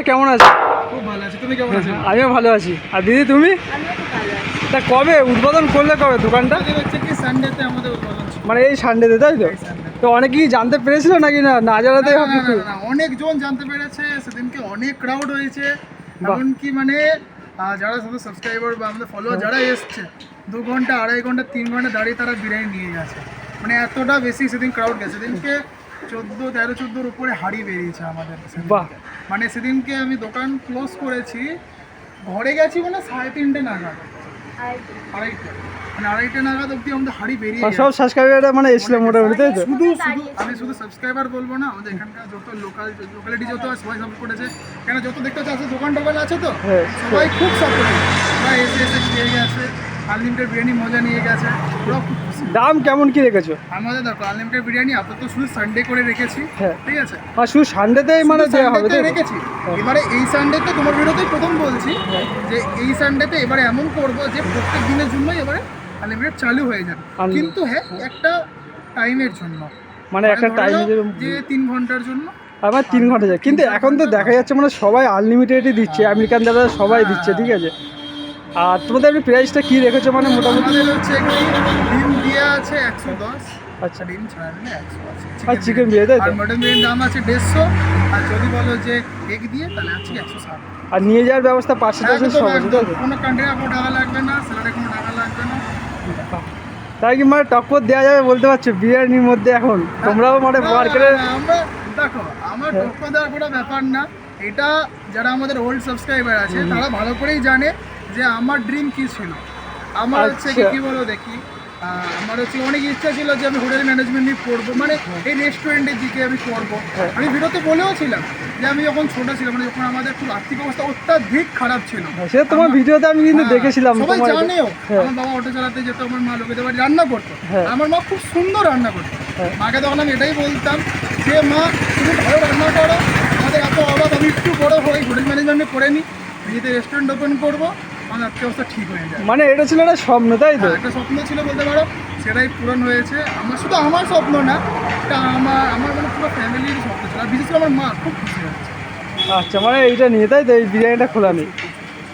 দাদা কেমন আছো? খুব ভালো আছে। তুমি কেমন আছো? আমিও ভালো আছি। আর দিদি তুমি? তা কবে? উদ্বোধন করলে কবে দোকানটা? আমাদের হচ্ছে কি সানডেতে আমাদের মানে এই সানডেতে তাই তো? তো অনেকেই জানতে পেরেছিল নাকি না? না জানাতে অনেকজন জানতে পেরেছে। সেদিনকে অনেক ক্রাউড হয়েছে। এমনকি মানে যারা শুধু সাবস্ক্রাইবার বা আমাদের ফলোয়ার যারা এসছে দু ঘণ্টা আড়াই ঘণ্টা তিন ঘণ্টা দাঁড়িয়ে তারা বিরিয়ানি নিয়ে গেছে। মানে এতটা বেশি সেদিন ক্রাউড গেছে। সেদিনকে চোদ্দ তেরো চোদ্দোর উপরে হাড়ি বেরিয়েছে আমাদের বাহ। মানে সেদিনকে আমি দোকান ক্লোজ করেছি ঘরে গেছি মানে সাড়ে তিনটে নাগাদ। আড়াইটে। মানে আড়াইটে নাগাদ অব্দি আমাদের হাড়ি বেরিয়ে সব সাবস্ক্রাইবাররা মানে এসলো মোটামুটি তাই তো? শুধু শুধু আমি শুধু সাবস্ক্রাইবার বলব না আমাদের এখানকার যত লোকাল লোকালিটি যত সবাই সাপোর্ট করেছে। কেন যত দেখতে আছে দোকান টোকান আছে তো? হ্যাঁ সবাই খুব সাপোর্ট এসে এসে খেয়ে গেছে। আনলিমিটেড বিরিয়ানি মজা নিয়ে গেছে। খুশি। দাম কেমন কি রেখেছো? আমাদের দেখো আনলিমিটেড বিরিয়ানি আপাতত শুধু সানডে করে রেখেছি হ্যাঁ। ঠিক আছে? আর শুধু সানডেতেই মানে দেওয়া হবে? রেখেছি। এবারে এই সানডেতে তোমার ভিডিওতেই প্রথম বলছি যে এই সানডেতে এবারে এমন করব যে প্রত্যেক দিনের জন্যই এবারে আনলিমিটেড চালু হয়ে যাবে। কিন্তু হ্যাঁ একটা টাইমের জন্য। মানে একটা ধরে টাইম যে তিন ঘণ্টার জন্য। আমার তিন ঘণ্টা। যায় কিন্তু এখন তো দেখা যাচ্ছে মানে সবাই আনলিমিটেডই দিচ্ছে আমেরিকান দাদা সবাই দিচ্ছে ঠিক আছে? আর তোমাদের আপনি প্রাইসটা কি রেখেছো মানে মোটামুটি? হচ্ছে কি ডিম দিয়ে আছে একশো দশ আচ্ছা। ডিম ছাড়া দিলে একশো আর চিকেন বিয়ে তাই আর মটন বিরিয়ানির দাম আছে দেড়শো আর যদি বলো যে এগ দিয়ে তাহলে আছে একশো ষাট। আর নিয়ে যাওয়ার ব্যবস্থা তাই তো? কোনো কন্টেনার কোনো টাকা লাগবে না স্যালাডে কোনো টাকা লাগবে না। তাই কি মানে টক্কর দেওয়া যাবে বলতে পারছ বিরিয়ানির মধ্যে এখন? তোমরাও মানে মার্কেটে আমরা দেখো আমার হ্যাঁ। টক্কর দেওয়ার কোনো ব্যাপার না। এটা যারা আমাদের ওল্ড সাবস্ক্রাইবার আছে তারা ভালো করেই জানে। যে আমার ড্রিম কি ছিল আমার হচ্ছে কি আচ্ছা। বলো দেখি আমার হচ্ছে অনেক ইচ্ছা ছিল যে আমি হোটেল ম্যানেজমেন্ট নিয়ে পড়ব মানে এই রেস্টুরেন্টের দিকে আমি পড়ব হ্যাঁ। আমি ভিডিওতে বলেও ছিলাম যে আমি যখন ছোট ছিলাম মানে যখন আমাদের খুব আর্থিক অবস্থা অত্যাধিক খারাপ ছিল সে তোমার ভিডিওতে আমি কিন্তু হ্যাঁ, দেখেছিলাম সবাই জানেও হ্যাঁ। আমার বাবা অটো চালাতে যেত আমার মা লোকেদের বাড়ি রান্না করতো হ্যাঁ। আমার মা খুব সুন্দর রান্না করতো হ্যাঁ। মাকে তখন আমি এটাই বলতাম যে মা তুমি ভালো রান্না করো আমাদের এত অভাব আমি একটু বড় হই হোটেল ম্যানেজমেন্টে করে নিই নিজেতে রেস্টুরেন্ট ওপেন করব আমার আর্থিক অবস্থা ঠিক হয়ে যায়। মানে এটা ছিল একটা স্বপ্ন তাই তো? হ্যাঁ, একটা স্বপ্ন ছিল বলতে পারো সেটাই পূরণ হয়েছে। আমার শুধু আমার স্বপ্ন না এটা আমার আমার মানে পুরো ফ্যামিলির স্বপ্ন ছিল। আর বিশেষ করে আমার মা খুব খুশি হচ্ছে আচ্ছা মানে এইটা নিয়ে তাই তো? এই বিরিয়ানিটা খোলা নেই।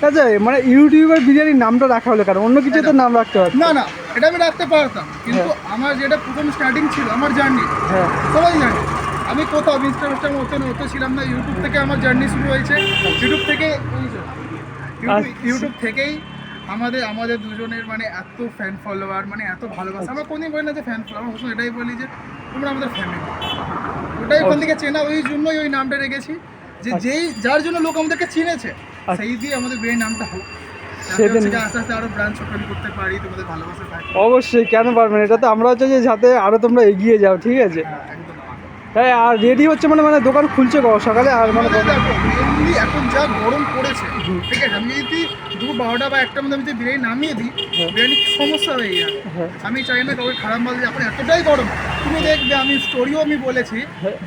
আচ্ছা মানে ইউটিউবের বিরিয়ানির নামটা রাখা হলো কারণ অন্য কিছু তো নাম রাখতে পারতো না না এটা আমি রাখতে পারতাম। কিন্তু আমার যেটা প্রথম স্টার্টিং ছিল আমার জার্নি হ্যাঁ। সবাই জানে। আমি কোথাও ইনস্টা মিস্টার মতো মতো ছিলাম না ইউটিউব থেকে আমার জার্নি শুরু হয়েছে। ইউটিউব থেকে ইউটিউব- আচ্ছা। ইউটিউব থেকেই আমাদের আমাদের দুজনের মানে এত ফ্যান ফলোয়ার মানে এত ভালোবাসা। আমরা কোনদিন বলি না যে ফ্যান ফলোয়ার আমরা এটাই বলি যে তোমরা আমাদের ফ্যামিলি ওটাই ওখান থেকে চেনা ওই জন্যই ওই নামটা রেখেছি। যে যেই যার জন্য লোক আমাদেরকে চিনেছে সেই দিয়ে আমাদের বের নামটা হোক। আরও অবশ্যই কেন পারবেন এটা তো আমরা হচ্ছে যে যাতে আরও তোমরা এগিয়ে যাও ঠিক আছে? হ্যাঁ, তাই আর রেডি হচ্ছে মানে মানে দোকান খুলছে সকালে আর মানে মেনলি এখন যা গরম পড়েছে ঠিক আছে আমি যদি দুপুর বারোটা বা একটা মধ্যে আমি যদি বিরিয়ানি নামিয়ে দিই বিরিয়ানি সমস্যা হয়ে যাবে হ্যাঁ। আমি চাই না কাউকে খারাপ মাল এখন এতটাই গরম। তুমি দেখবে আমি স্টোরিও আমি বলেছি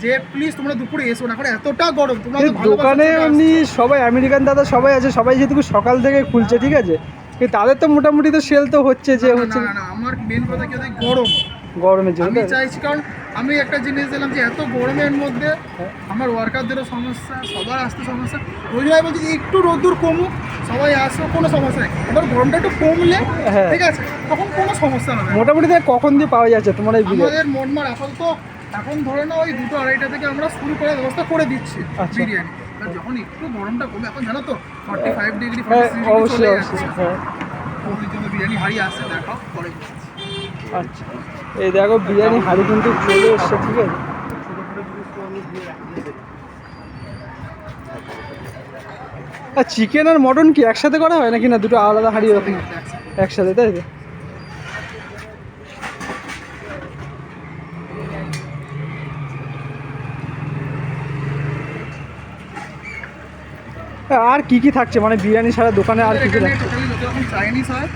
যে প্লিজ তোমরা দুপুরে এসো না এখন এতটা গরম তোমরা দোকানে এমনি সবাই আমেরিকান দাদা সবাই আছে সবাই যেহেতু সকাল থেকে খুলছে ঠিক আছে? কিন্তু তাদের তো মোটামুটি তো সেল তো হচ্ছে যে হচ্ছে। না আমার মেন কথা কি গরম। গরমের জন্য। আমি চাইছি কারণ আমি একটা জিনিস দিলাম যে এত গরমের মধ্যে। আমার ওয়ার্কারদেরও সমস্যা সবার আসতে সমস্যা ওই জন্য বলছি একটু রোদ্দুর কমুক সবাই আসো কোনো সমস্যা নেই এবার গরমটা একটু কমলে হ্যাঁ। ঠিক আছে তখন কোনো সমস্যা হবে। মোটামুটি কখন দিয়ে পাওয়া যাচ্ছে তোমার এই আমাদের মোটমার আপাতত এখন ধরে না ওই দুটো আড়াইটা থেকে আমরা শুরু করার ব্যবস্থা করে দিচ্ছি আচ্ছা। বিরিয়ানি যখন একটু গরমটা কমে এখন জানো তো ফর্টি ফাইভ ডিগ্রি চলে যাচ্ছে হ্যাঁ বিরিয়ানি হাড়ি আসছে দেখাও পরে আচ্ছা এই দেখো বিরিয়ানি, হাড়ি কিন্তু চলে এসছে, ঠিক আছে? আর চিকেন আর মটন কি একসাথে করা হয় নাকি না? দুটো আলাদা হাড়ি এরকম একসাথে, তাই তো? আর কি কি থাকছে? মানে বিরিয়ানি ছাড়া দোকানে আর কি কি এখানে থাকছে? চাইনিজ হয়।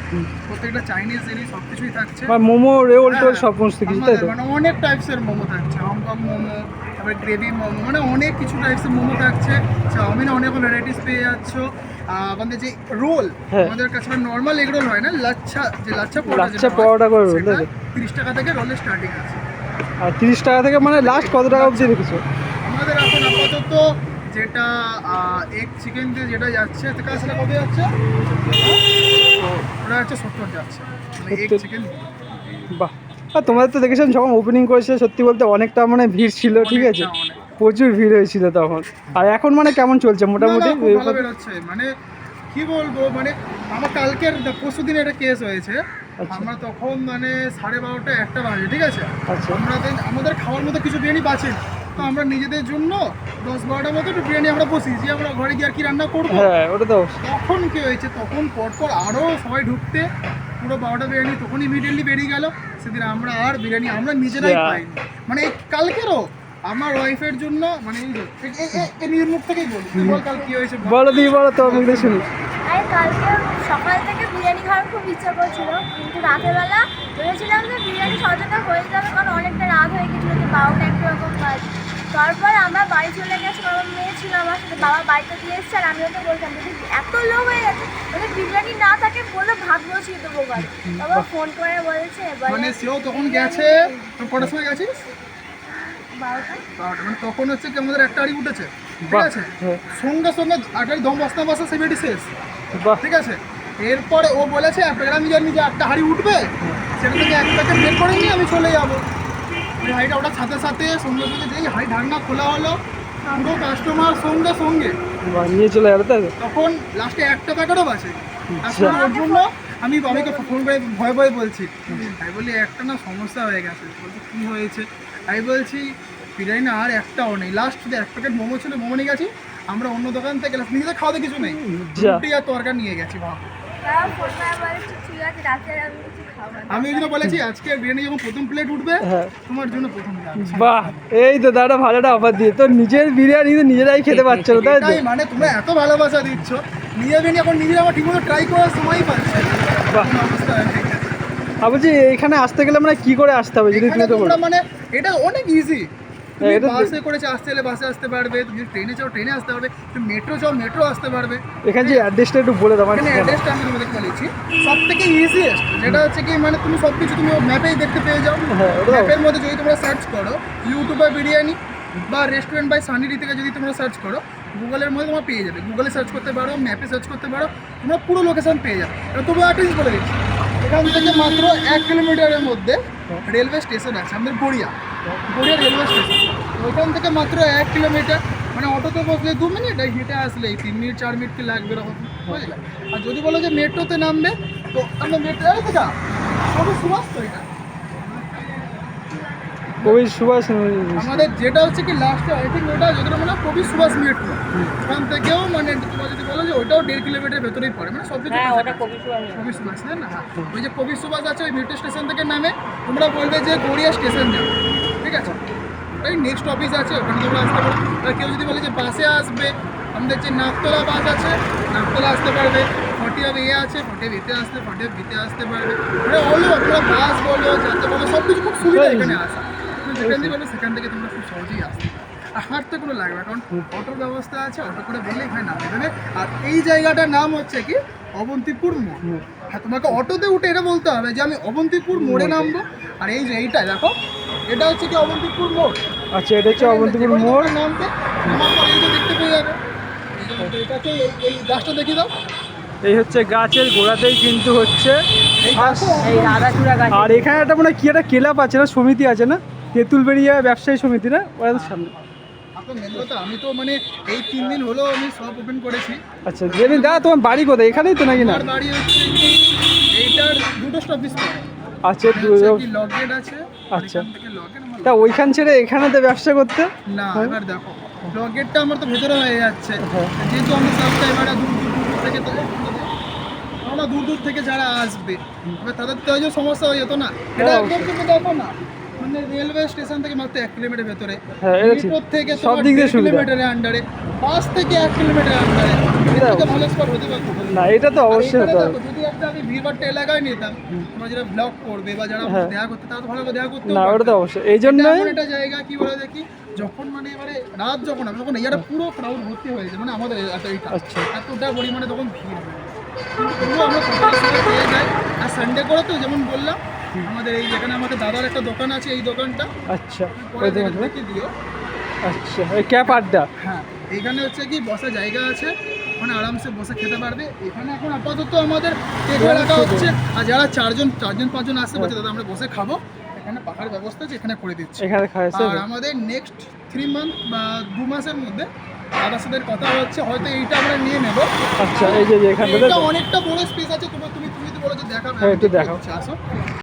প্রত্যেকটা চাইনিজ জিনিস সব কিছুই থাকছে। মানে মোমো রোল টোল হ্যাঁ, সমস্ত কিছু তাই তো? মানে অনেক টাইপসের মোমো থাকছে। হংকং মোমো তারপরে গ্রেভি মোমো মানে অনেক কিছু টাইপসের মোমো থাকছে। চাউমিনে অনেক ভ্যারাইটিস পেয়ে যাচ্ছ। আমাদের যে রোল হ্যাঁ। আমাদের কাছে নর্মাল এগ রোল হয় না? লাচ্ছা যে লাচ্ছা পরোটা লাচ্ছা পরোটা করে তো? তিরিশ টাকা থেকে রোলের স্টার্টিং আছে। আর তিরিশ টাকা থেকে মানে লাস্ট কত টাকা অবধি রেখেছো? আমাদের এখন আপাতত যেটা এগ চিকেন দিয়ে যেটা যাচ্ছে সেটা কবে যাচ্ছে? ওটা হচ্ছে সত্তর যাচ্ছে। এগ 70 চিকেন বাহ। আর তোমাদের তো দেখেছেন যখন ওপেনিং করেছে সত্যি বলতে অনেকটা মানে ভিড় ছিল ঠিক আছে? প্রচুর ভিড় হয়েছিল তখন। আর এখন মানে কেমন চলছে মোটামুটি? মানে কি বলব মানে আমার কালকের পরশু দিন একটা কেস হয়েছে। আচ্ছা। আমরা তখন মানে সাড়ে বারোটা একটা বাজে ঠিক আছে? আমরা আমাদের আমাদের খাওয়ার মতো কিছু বিরিয়ানি বাঁচে না। তো আমরা নিজেদের জন্য দশ বারোটার মতো একটু বিরিয়ানি আমরা বসি যে আমরা ঘরে গিয়ে আর কি রান্না করব? হ্যাঁ ওটা তো তখন কি হয়েছে? তখন পরপর আরও সবাই ঢুকতে পুরো বারোটা বিরিয়ানি তখন ইমিডিয়েটলি বেরিয়ে গেল। সেদিন আমরা আর বিরিয়ানি আমরা নিজেরাই. পাইনি। মানে কালকেরও আমার ওয়াইফের জন্য মানে এই নিজের মুখ থেকেই বলি বল কাল কি হয়েছে বলো। দিয়ে বলো তো আমি শুনি। আর কালকে সকাল থেকে বিরিয়ানি খাওয়ার খুব ইচ্ছা করছিল কিন্তু রাতেরবেলা ভেবেছিলাম যে বিরিয়ানি সচেতন হয়ে যাবে কারণ অনেকটা রাত হয়ে গেছিল যে বারোটা একটা রকম কাজ তারপর আমরা বাড়ি চলে গেছি আমার মেয়ে ছিল আমার সাথে বাবা বাড়িতে দিয়ে এসছে আর আমি ওকে বলতাম যদি এত লোক হয়ে গেছে ওদের বিরিয়ানি না থাকে বলে ভাত বসিয়ে দেবো ঘরে। তারপর ফোন করে বলেছে মানে বলে সেও তখন গেছে? তো কটার সময় গেছিস? মানে তখন হচ্ছে কি আমাদের একটা আড়ি উঠেছে ঠিক আছে? হ্যাঁ, সঙ্গে সঙ্গে আটারি দম বস্তা বস্তা সে বেটি শেষ ঠিক আছে? এরপরে ও বলেছে একটা আমি জানি যে একটা হাড়ি উঠবে সেটা থেকে এক প্যাকেট বের করে নিয়ে আমি চলে যাব। ওই হাড়িটা ওটার সাথে সাথে সঙ্গে সঙ্গে যেই হাড়ি ঢাকনা খোলা হলো পুরো কাস্টমার সঙ্গে সঙ্গে। নিয়ে চলে গেলো তাই তখন লাস্টে একটা প্যাকেটও বাঁচে। আচ্ছা। আসলে ওর জন্য আমি বাবাকে ফোন করে ভয় ভয় বলছি। আমি বলি একটা না সমস্যা হয়ে গেছে। বলছি কী হয়েছে? আমি বলছি বিরিয়ানি না আর একটাও নেই। লাস্ট শুধু এক প্যাকেট মোমো ছিল মোমো নিয়ে গেছি। আমরা অন্য দোকান থেকে নিজেদের খাওয়াতে কিছু নেই। যা। রুটি আর তরকারি নিয়ে গেছি ভাব আমি বলেছি আজকে বিরিয়ানি যখন প্রথম প্লেট উঠবে হ্যাঁ। তোমার জন্য প্রথম বাহ এই তো দাদা ভালোটা অফার দিয়ে। তো নিজের বিরিয়ানি তো নিজেরাই খেতে পারছ না তাই মানে তোমরা এত ভালোবাসা দিচ্ছ। বিরিয়ানি এখন ঠিকমতো ট্রাই করার সময়ই পাচ্ছে। বাহ। বলছি এখানে আসতে গেলে মানে কি করে আসতে হবে যদি তুমি তো বলো? মানে এটা অনেক ইজি তুমি হ্যাঁ, তো- বাসে করেছে আসতে হলে বাসে আসতে পারবে তুমি ট্রেনে চাও ট্রেনে আসতে পারবে তুমি মেট্রো চাও মেট্রো আসতে পারবে। এখানে যে অ্যাড্রেসটা একটু বলে দাও এখানে অ্যাড্রেসটা আমি তোমাদেরকে বলেছি। সব থেকে ইজিয়েস্ট যেটা হচ্ছে কি মানে তুমি সব কিছু তুমি ম্যাপেই দেখতে পেয়ে যাও। হ্যাঁ, ম্যাপের মধ্যে যদি তোমরা সার্চ করো ইউটিউবে বিরিয়ানি বা রেস্টুরেন্ট বাই সানিডি থেকে যদি তোমরা সার্চ করো গুগলের মধ্যে তোমরা পেয়ে যাবে। গুগলে সার্চ করতে পারো ম্যাপে সার্চ করতে পারো তোমরা পুরো লোকেশন পেয়ে যাবে। এবার তবু একটা জিনিস বলে দিচ্ছি। এখান থেকে মাত্র এক কিলোমিটারের মধ্যে রেলওয়ে স্টেশন আছে আমাদের গড়িয়া। গড়িয়া রেলওয়ে স্টেশন ওইখান থেকে মাত্র এক কিলোমিটার। মানে অটোতে বসলে দু মিনিট আর হেঁটে আসলে এই তিন মিনিট চার মিনিট কি লাগবে এরকম। বুঝলে? আর যদি বলো যে মেট্রোতে নামবে তো আমরা মেট্রো দেখা কবি সুভাষ তো এটা। কবি সুভাষ আমাদের যেটা হচ্ছে কি লাস্টে আই থিঙ্ক ওটা যতটা মনে কবি সুভাষ মেট্রো। ওখান থেকেও মানে তোমরা যদি বলো যে ওটাও দেড় কিলোমিটার ভেতরেই পড়ে। মানে সব কিছু কবি সুভাষ তাই না? হ্যাঁ ওই যে কবি সুভাষ আছে ওই মেট্রো স্টেশন থেকে নামে তোমরা বলবে যে গড়িয়া স্টেশন যাও। ঠিক আছে? ওই নেক্সট অফিস আছে ওখানে তোমরা আসতে পারো। এবার কেউ যদি বলে যে বাসে আসবে আমাদের যে নাকতলা বাস আছে নাকতলা আসতে পারবে। ফর্টি অফ এ আছে ফর্টি অফ এতে আসতে ফর্টি অফ বিতে আসতে পারবে। মানে অল তোমরা বাস বলো যাতে বলো সব কিছু খুব সুবিধা এখানে আসে তুমি যেখান থেকে বলো সেখান থেকে তোমরা খুব সহজেই আসতে আর হাঁটতে কোনো লাগবে না কারণ অটোর ব্যবস্থা আছে অটো করে বললে এখানে নামে দেবে আর এই জায়গাটার নাম হচ্ছে কি? অবন্তিপুর মোড়। হ্যাঁ তোমাকে অটোতে উঠে এটা বলতে হবে যে আমি অবন্তিপুর মোড়ে। নামবো। আর এই যে এইটা দেখো এটা হচ্ছে কি অবন্তিপুর মোড়। আচ্ছা এটা হচ্ছে অবন্তিপুর মোড়। তোমরা নামবে পরে এই যে দেখতে পেয়ে যাবে এটাকে এই- এই গাছটা দেখিয়ে দাও। এই হচ্ছে গাছের গোড়াতেই কিন্তু হচ্ছে আর এখানে একটা মানে কি একটা ক্লাব আছে না সমিতি আছে না? তেঁতুলবেড়িয়া ব্যবসায়ী সমিতি না? ওদের সামনে। কথা আমি তো মানে এই তিন দিন হলো আমি সব ওপেন করেছি। আচ্ছা জেনে দা তোমার বাড়ি কোথায়? এখানেই তো নাকি না? বাড়ি হচ্ছে এইটার দুটো স্টপিস আচ্ছা কি লগগেট আছে? আচ্ছা। আচ্ছা লগগেট আমার তা ওইখান ছেড়ে এখানেতে ব্যবসা করতে? না। এবার দেখো লগগেটটা আমার তো ভেতরে হয়ে যাচ্ছে। হ্যাঁ। যেহেতু আমি সাবস্ক্রাইবাররা দূর দূর থেকে আমরা দূর দূর থেকে যারা আসবে এবার তাদের তো সমস্যা হয়ে যেত না। এটা হ্যাঁ, একদম তুমি দেখো না মানে রেলওয়ে স্টেশন থেকে মাত্র এক কিলোমিটার ভেতরে। হ্যাঁ থেকে সব দিক দিয়ে সুবিধা। কিলোমিটারের আন্ডারে বাস থেকে এক কিলোমিটার আন্ডারে এটা ভালো স্পট হতে পারতো। না এটা তো অবশ্যই এখানে হতে হবে দেখো, যদি একটা আমি ভিড়ভাট্টা এলাকায় নিতাম যারা ব্লগ করবে বা যারা হ্যাঁ। দেখা করতে তারা তো ভালো দেখা করতে না ওটা তো অবশ্যই। এই এমন জায়গা কি বলে দেখি যখন মানে এবারে রাত যখন হবে তখন এটা পুরো ক্রাউড ভর্তি হয়ে যায় মানে আমাদের এত এইটা। আচ্ছা। এতটা পরিমাণে তখন ভিড়। হয় কিন্তু আমরা সকালের পেয়ে যাই। আর সানডে করে তো যেমন বললাম আমাদের এই যেখানে আমাদের দাদার একটা দোকান আছে এই দোকানটা আচ্ছা পরে ওই দেখে দিও। আচ্ছা ওই ক্যাপ আড্ডা? হ্যাঁ এইখানে হচ্ছে কি বসার জায়গা আছে ওখানে আরামসে বসে খেতে পারবে। এখানে এখন আপাতত আমাদের টেবিল রাখা হচ্ছে। আর যারা চারজন চারজন পাঁচজন আসতে পারছে দাদা আমরা বসে খাব। এখানে পাখার ব্যবস্থা আছে এখানে করে দিচ্ছি। এখানে খাইছে আর আমাদের নেক্সট থ্রি মান্থ বা দু মাসের মধ্যে দাদার সাথে কথা হচ্ছে হয়তো এইটা আমরা নিয়ে নেব। আচ্ছা এই যে এটা অনেকটা বড় স্পেস আছে তুমি তুমি তুমি তো বলো যে দেখাবে হ্যাঁ, একটু দেখাও। আসো।